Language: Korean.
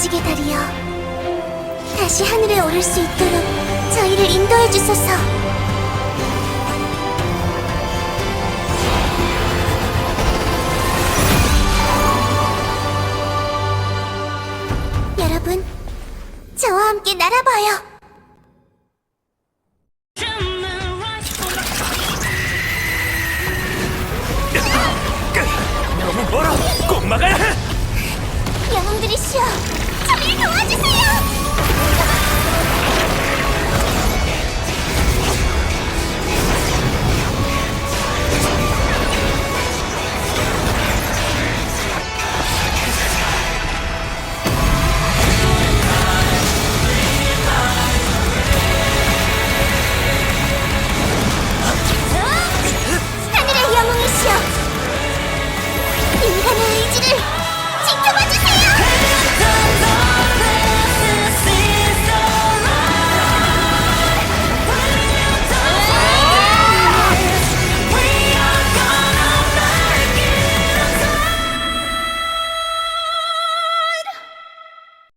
멋지게 달이여 다시 하늘에 오를 수 있도록 저희를 인도해 주소서 여러분 저와 함께 날아봐요 너무 멀어! 꼭 막아야 해! 영웅들이시여 저를 도와주세요